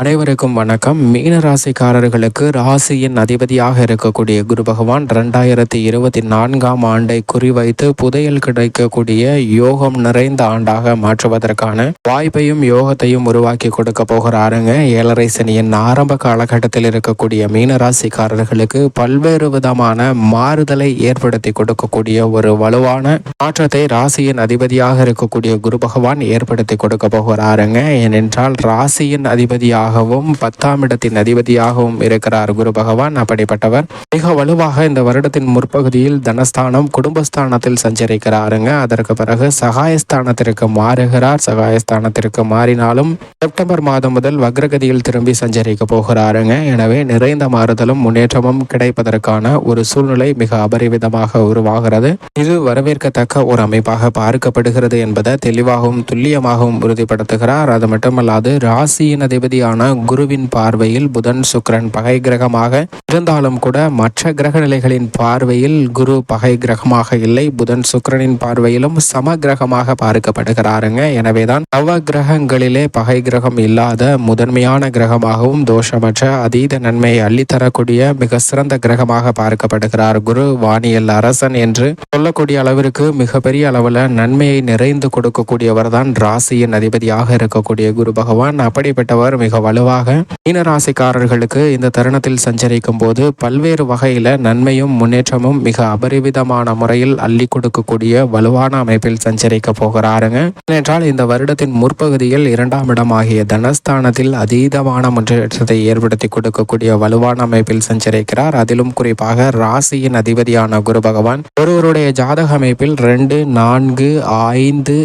அனைவருக்கும் வணக்கம். மீன ராசிக்காரர்களுக்கு ராசியின் அதிபதியாக இருக்கக்கூடிய குரு பகவான் ரெண்டாயிரத்தி இருபத்தி நான்காம் ஆண்டை குறிவைத்து புதையல் கிடைக்கக்கூடிய யோகம் நிறைந்த ஆண்டாக மாற்றுவதற்கான வாய்ப்பையும் யோகத்தையும் உருவாக்கி கொடுக்க போகிறாருங்க. ஏழரை சனியின் ஆரம்ப காலகட்டத்தில் இருக்கக்கூடிய மீன ராசிக்காரர்களுக்கு பல்வேறு விதமான மாறுதலை ஏற்படுத்தி கொடுக்கக்கூடிய ஒரு வலுவான மாற்றத்தை ராசியின் அதிபதியாக இருக்கக்கூடிய குரு பகவான் ஏற்படுத்தி கொடுக்க போகிறாருங்க. ஏனென்றால் ராசியின் அதிபதியாக அதிபதியாகவும் பத்தாம் இடத்தின் அதிபதியாகவும் இருக்கிறார் குரு பகவான் அப்படிப்பட்டவர் மிக வலுவாக இந்த வருடத்தின் முற்பகுதியில் தனஸ்தானம் குடும்பஸ்தானத்தில் சஞ்சரிக்கிறாருங்க. அதற்கு பிறகு சகாயஸ்தானத்திற்கு மாறுகிறார். சகாயஸ்தானத்திற்கு மாறினாலும் செப்டம்பர் மாதம் முதல் வக்ரகதியில் திரும்பி சஞ்சரிக்க போகிறாருங்க. எனவே நிறைந்த மாறுதலும் முன்னேற்றமும் கிடைப்பதற்கான ஒரு சூழ்நிலை மிக அபரிவிதமாக உருவாகிறது. இது வரவேற்கத்தக்க ஒரு அமைப்பாக பார்க்கப்படுகிறது என்பதை தெளிவாகவும் துல்லியமாகவும் உறுதிப்படுத்துகிறார். அது மட்டுமல்லாது ராசியின் அதிபதியான கிரகமான குருவின் பார்வையில் புதன் சுக்கரன் பகை கிரகமாக இருந்தாலும் கூட மற்ற கிரக நிலைகளின் பார்வையில் குரு பகை கிரகமாக இல்லை. புதன் சுக்கரனின் பார்வையிலும் சம கிரகமாக பார்க்கப்படுகிறாருங்க. எனவேதான் நவ கிரகங்களிலே பகை கிரகம் இல்லாத முதன்மையான கிரகமாகவும் தோஷமற்ற அதீத நன்மையை அள்ளித்தரக்கூடிய மிக சிறந்த கிரகமாக பார்க்கப்படுகிறார் குரு. வானியல் அரசன் என்று சொல்லக்கூடிய அளவிற்கு மிகப்பெரிய அளவில் நன்மையை நிறைந்து கொடுக்கக்கூடியவர் தான் ராசியின் அதிபதியாக இருக்கக்கூடிய குரு பகவான். அப்படிப்பட்டவர் மிக வலுவாக மீனராசிக்காரர்களுக்கு இந்த தருணத்தில் சஞ்சரிக்கும் போது பல்வேறு வகையில நன்மையும் முன்னேற்றமும் மிக அபரிவிதமான முறையில் அள்ளி கொடுக்கக்கூடிய வலுவான அமைப்பில் சஞ்சரிக்க போகிறாருங்க. ஏனென்றால் இந்த வருடத்தின் முற்பகுதியில் இரண்டாம் இடமாகிய தனஸ்தானத்தில் அதீதமான முன்னேற்றத்தை ஏற்படுத்தி கொடுக்கக்கூடிய வலுவான அமைப்பில் சஞ்சரிக்கிறார். அதிலும் குறிப்பாக ராசியின் அதிபதியான குரு பகவான். ஒருவருடைய ஜாதக அமைப்பில் ரெண்டு நான்கு ஐந்து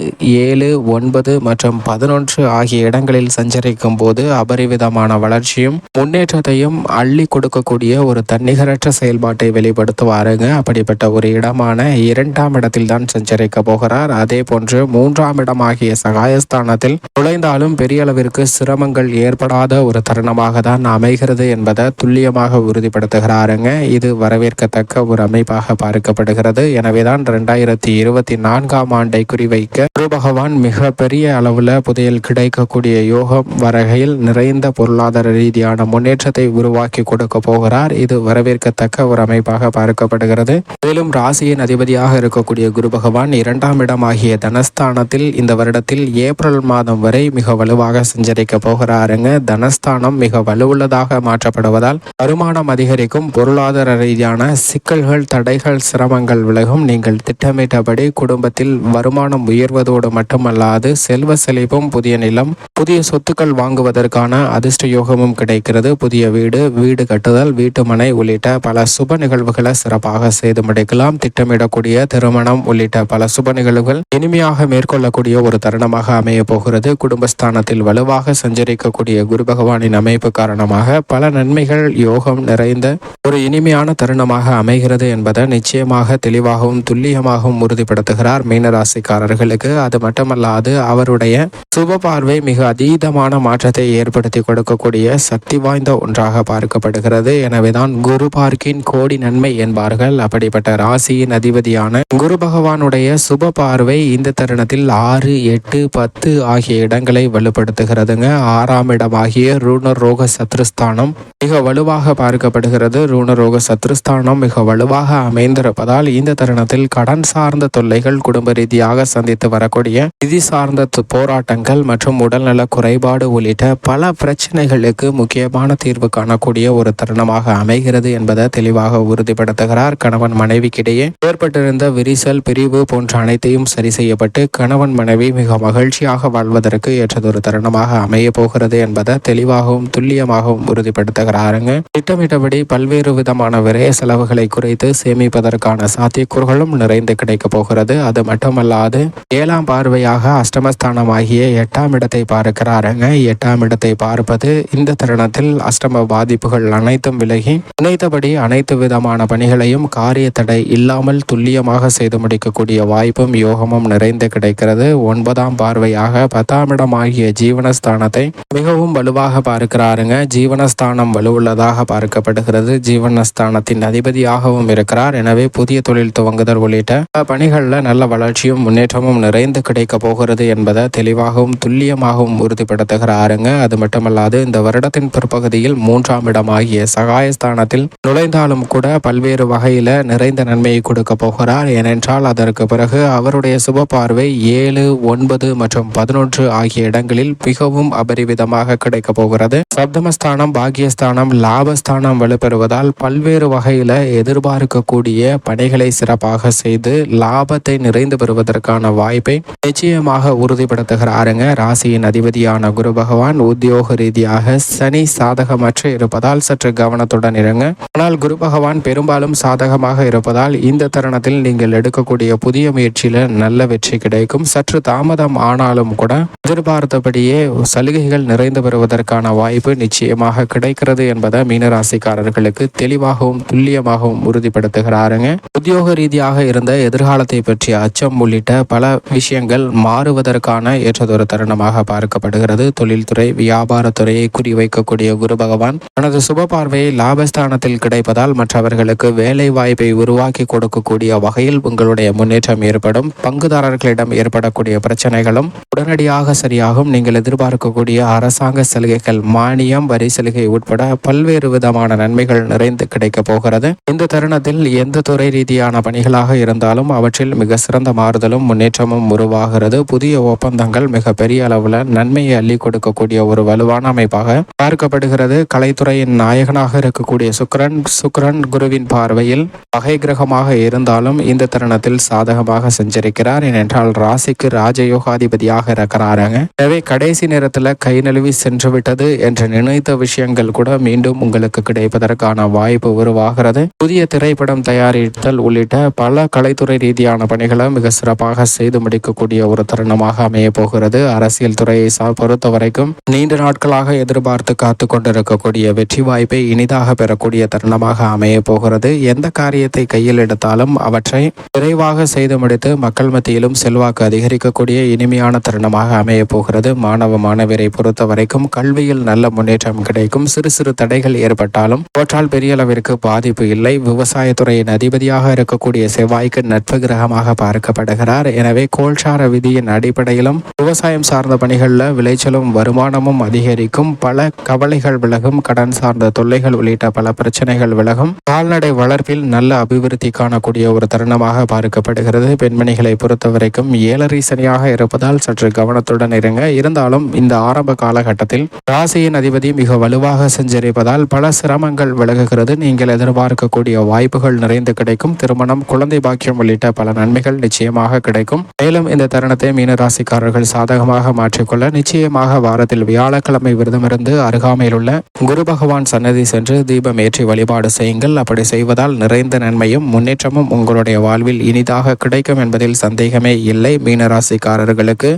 ஏழு ஒன்பது மற்றும் பதினொன்று ஆகிய இடங்களில் சஞ்சரிக்கும் போது அபரிவிதமான வளர்ச்சியும் முன்னேற்றத்தையும் அள்ளி கொடுக்கக்கூடிய ஒரு தன்னிகரற்ற செயல்பாட்டை வெளிப்படுத்துவாருங்க. அப்படிப்பட்ட ஒரு இடமான இரண்டாம் இடத்தில் தான் சஞ்சரிக்க போகிறார். அதே போன்று மூன்றாம் இடமாகிய சகாயஸ்தானத்தில் நுழைந்தாலும் பெரிய அளவிற்கு சிரமங்கள் ஏற்படாத ஒரு தருணமாக தான் அமைகிறது என்பதை துல்லியமாக உறுதிப்படுத்துகிறாருங்க. இது வரவேற்கத்தக்க ஒரு அமைப்பாக பார்க்கப்படுகிறது. எனவேதான் இரண்டாயிரத்தி இருபத்தி நான்காம் ஆண்டை குறிவைக்க குரு பகவான் மிக பெரிய அளவுல புதையல் கிடைக்கக்கூடிய யோகம் வரகையில் நிறைந்த பொருளாதார ரீதியான முன்னேற்றத்தை உருவாக்கி கொடுக்க போகிறார். இது வரவேற்கத்தக்க ஒரு அமைப்பாக பார்க்கப்படுகிறது. மேலும் ராசியின் அதிபதியாக இருக்கக்கூடிய குரு பகவான் இரண்டாம் இடமாகிய தனஸ்தானத்தில் இந்த வருடத்தில் ஏப்ரல் மாதம் வரை மிக வலுவாக சஞ்சரிக்க போகிறாருங்க. தனஸ்தானம் மிக வலுவுள்ளதாக மாற்றப்படுவதால் வருமானம் அதிகரிக்கும். பொருளாதார ரீதியான சிக்கல்கள் தடைகள் சிரமங்கள் விலகும். நீங்கள் திட்டமிட்டபடி குடும்பத்தில் வருமானம் உயர்வதோடு மட்டுமல்லாது செல்வ செழிப்பும் புதிய நிலம் புதிய சொத்துக்கள் வாங்குவதற்கான அதிர்ஷ்ட யோகமும் கிடைக்கிறது. புதிய வீடு வீடு கட்டுதல் வீட்டு மனை உள்ளிட்ட பல சுப நிகழ்வுகளை சிறப்பாக செய்து முடிக்கலாம். திட்டமிடக்கூடிய திருமணம் உள்ளிட்ட பல சுப நிகழ்வுகள் இனிமையாக மேற்கொள்ளக்கூடிய ஒரு தருணமாக அமைய போகிறது. குடும்பஸ்தானத்தில் வலுவாக சஞ்சரிக்கக்கூடிய குரு பகவானின் அமைப்பு காரணமாக பல நன்மைகள் யோகம் நிறைந்த ஒரு இனிமையான தருணமாக அமைகிறது என்பதை நிச்சயமாக தெளிவாகவும் துல்லியமாகவும் உறுதிப்படுத்துகிறார் மீனராசிக்காரர்களுக்கு. அது மட்டுமல்லாது அவருடைய சுப பார்வை மிக அதீதமான மாற்றத்தை ஏற்படுத்தி கொடுக்கக்கூடிய சக்தி வாய்ந்த ஒன்றாக பார்க்கப்படுகிறது. எனவேதான் குரு பார்க்கின் கோடி நன்மை என்பார்கள். அப்படிப்பட்ட ராசியின் அதிபதியான குரு பகவானுடைய சுப பார்வை இந்த தருணத்தில் ஆறு எட்டு பத்து ஆகிய இடங்களை வலுப்படுத்துகிறதுங்க. ஆறாம் இடமாகிய ரூணர் ரோக சத்ருஸ்தானம் மிக வலுவாக பார்க்கப்படுகிறது. ரூணரோக சத்ருஸ்தானம் மிக வலுவாக அமைந்திருப்பதால் இந்த தருணத்தில் கடன் சார்ந்த தொல்லைகள் குடும்ப ரீதியாக சந்தித்து வரக்கூடிய நிதி சார்ந்த போராட்டங்கள் மற்றும் உடல்நல குறைபாடு உள்ளிட்ட பல பிரச்சனைகளுக்கு முக்கியமான தீர்வு காணக்கூடிய ஒரு தருணமாக அமைகிறது என்பதை தெளிவாக உறுதிப்படுத்துகிறார் கணவன் மனைவிக்கிடையே. ஏற்பட்டிருந்த விரிசல் பிரிவு போன்ற அனைத்தையும் சரி செய்யப்பட்டு கணவன் மனைவி மிக மகிழ்ச்சியாக வாழ்வதற்கு ஏற்றதொரு தருணமாக அமைய போகிறது என்பதை தெளிவாகவும் துல்லியமாகவும் உறுதிப்படுத்துகிறாருங்க. திட்டமிட்டபடி பல்வேறு விதமான விரைய செலவுகளை குறைத்து சேமிப்பதற்கான சாத்தியக்கூறுகளும் நிறைந்து கிடைக்கப் போகிறது. அது மட்டுமல்லாது ஏழாம் பார்வையாக அஷ்டமஸ்தானமாகிய எட்டாம் இடத்தை பார்க்கிறாருங்க. எட்டாம் இடத்தை பார்ப்பது இந்த தருணத்தில் அஷ்டம பாதிப்புகள் அனைத்தும் விலகி நினைத்தபடி அனைத்து விதமான பணிகளையும் காரிய தடை இல்லாமல் துல்லியமாக செய்து முடிக்கக்கூடிய வாய்ப்பும் யோகமும் நிறைந்து கிடைக்கிறது. ஒன்பதாம் பார்வையாக பத்தாம் இடம் ஆகிய ஜீவனஸ்தானத்தை மிகவும் வலுவாக பார்க்கிறாருங்க. ஜீவனஸ்தானம் வலுவுள்ளதாக பார்க்கப்படுகிறது. ஜீவனஸ்தானத்தின் அதிபதியாகவும் இருக்கிறார். எனவே புதிய தொழில் துவங்குதல் உள்ளிட்ட பணிகளில் நல்ல வளர்ச்சியும் முன்னேற்றமும் நிறைந்து கிடைக்க போகிறது என்பதை தெளிவாகவும் துல்லியமாகவும் உறுதிப்படுத்துகிறாருங்க. அது மட்டுமல்லாது இந்த வருடத்தின் பிற்பகுதியில் மூன்றாம் இடமாகிய சகாயஸ்தானத்தில் நுழைந்தாலும் கூட பல்வேறு வகையில நிறைந்த நன்மையை கொடுக்க போகிறார். ஏனென்றால் அதற்கு பிறகு அவருடைய சுப பார்வை ஏழு ஒன்பது மற்றும் பதினொன்று ஆகிய இடங்களில் மிகவும் அபரிவிதமாக கிடைக்க போகிறது. சப்தமஸ்தானம் பாக்கியஸ்தானம் லாபஸ்தானம் வலுப்பெறுவதால் பல்வேறு வகையில எதிர்பார்க்கக்கூடிய பணிகளை சிறப்பாக செய்து லாபத்தை நிறைந்து பெறுவதற்கான வாய்ப்பை நிச்சயமாக உறுதிப்படுத்துகிறாருங்க. ராசியின் அதிபதியான குரு பகவான் உத்தியோக ரீதியாக சனி சாதகமற்று இருப்பதால் சற்று கவனத்துடன் இருங்க. ஆனால் குரு பகவான் பெரும்பாலும் சாதகமாக இருப்பதால் இந்த தருணத்தில் நீங்கள் எடுக்கக்கூடிய புதிய முயற்சியில நல்ல வெற்றி கிடைக்கும். சற்று தாமதம் ஆனாலும் கூட எதிர்பார்த்தபடியே சலுகைகள் நிறைந்து வருவதற்கான வாய்ப்பு நிச்சயமாக கிடைக்கிறது என்பதை மீனராசிக்காரர்களுக்கு தெளிவாகவும் துல்லியமாகவும் உறுதிப்படுத்துகிறாருங்க. உத்தியோக ரீதியாக இருந்த எதிர்காலத்தை பற்றிய அச்சம் உள்ளிட்ட பல விஷயங்கள் மாறுவதற்கான ஏற்றதொரு தருணமாக பார்க்கப்படுகிறது. தொழில்துறை வியாபாரத்துறையை குறிவைக்கக்கூடிய குரு பகவான் தனது சுப பார்வையை லாபஸ்தானத்தில் கிடைப்பதால் மற்றவர்களுக்கு வேலை வாய்ப்பை உருவாக்கி கொடுக்கக்கூடிய வகையில் உங்களுடைய முன்னேற்றம் ஏற்படும். பங்குதாரர்களிடம் ஏற்படக்கூடிய பிரச்சனைகளும் உடனடியாக சரியாகும். நீங்கள் எதிர்பார்க்கக்கூடிய அரசாங்க சலுகைகள் மானியம் வரி சலுகை உட்பட பல்வேறு விதமான நன்மைகள் நிறைந்து கிடைக்க போகிறது. இந்த தருணத்தில் எந்த துறை ரீதியான பணிகளாக இருந்தாலும் அவற்றில் மிக சிறந்த மாறுதலும் முன்னேற்றமும் உருவாகிறது. புதிய ஒப்பந்தங்கள் மிக பெரிய அளவில் நன்மையை அள்ளி கொடுக்கக்கூடிய ஒரு வலுவான அமைப்பாக பார்க்கப்படுகிறது. கலைத்துறையின் நாயகனாக இருக்கக்கூடிய சுக்ரன் சுக்ரன் குருவின் பார்வையில் பகை கிரகமாக இருந்தாலும் இந்த தருணத்தில் சாதகமாக செஞ்சிருக்கிறார் ஏனென்றால் ராசிக்கு ராஜயோகாதிபதியாக இருக்கிறாருங்க. எனவே கடைசி நேரத்தில் கை நழுவி சென்று விட்டது என்று நினைத்த விஷயங்கள் கூட மீண்டும் உங்களுக்கு கிடைப்பதற்கான வாய்ப்பு உருவாகிறது. புதிய திரைப்படம் தயாரித்தல் உள்ளிட்ட பல கலைத்துறை ரீதியான பணிகளை மிக சிறப்பாக செய்து முடிக்கக்கூடிய ஒரு தருணமாக அமைய போகிறது. அரசியல் துறையை பொறுத்த வரைக்கும் நீண்ட நாட்களாக எதிர்பார்த்து காத்து கொண்டிருக்கக்கூடிய வெற்றி வாய்ப்பை இனிதாக பெறக்கூடிய தருணமாக அமைய போகிறது. எந்த காரியத்தை கையில் எடுத்தாலும் அவற்றை விரைவாக செய்து முடித்து மக்கள் மத்தியிலும் செல்வாக்கு அதிகரிக்கக்கூடிய இனிமையான தருணமாக அமைய போகிறது. மாணவ மாணவியரை பொறுத்த வரைக்கும் கல்வியில் நல்ல முன்னேற்றம் கிடைக்கும். சிறு சிறு தடைகள் ஏற்பட்டாலும் அவற்றால் பெரிய அளவிற்கு பாதிப்பு இல்லை. விவசாயத்துறையின் அதிபதியாக இருக்கக்கூடிய செவ்வாய்க்கு நட்பு கிரகமாக பார்க்கப்படுகிறார். எனவே கோல்சார விதியின் அடிப்படையிலும் விவசாயம் சார்ந்த பணிகளில் விளைச்சலும் வருமானமும் அதிகரிக்கும். பல கவலைகள் விலகும். கடன் சார்ந்த தொல்லைகள் உள்ளிட்ட பல பிரச்சனைகள் விலகும். கால்நடை வளர்ப்பில் நல்ல அபிவிருத்தி காணக்கூடிய ஒரு தருணமாக பார்க்கப்படுகிறது. பெண்மணிகளை பொறுத்த வரைக்கும் ஏழரை சனியாக இருப்பதால் சற்று கவனத்துடன் இருங்க. இருந்தாலும் இந்த ஆரம்ப காலகட்டத்தில் ராசியின் அதிபதி மிக வலுவாக செஞ்சிருப்பதால் பல சிரமங்கள் விலகுகிறது. நீங்கள் எதிர்பார்க்கக்கூடிய வாய்ப்புகள் நிறைந்து கிடைக்கும். திருமணம் குழந்தை பாக்கியம் உள்ளிட்ட பல நன்மைகள் நிச்சயமாக கிடைக்கும். மேலும் இந்த தருணத்தை மீனராசிக்காரர்கள் சாதகமாக மாற்றிக்கொள்ள நிச்சயமாக வாரத்தில் வியாழக்கிழமை விரதமிருந்து அருகாமையில் உள்ள குரு பகவான் சன்னதி சென்று தீபம் ஏற்றி வழிபாடு செய்யுங்கள். அப்படி செய்வதால் நிறைந்த நன்மையும் முன்னேற்றமும் உங்களுடைய வாழ்வில் இனிதாக கிடைக்கும் என்பதில் சந்தேகமே இல்லை. மீனராசிக்காரர்களுக்கு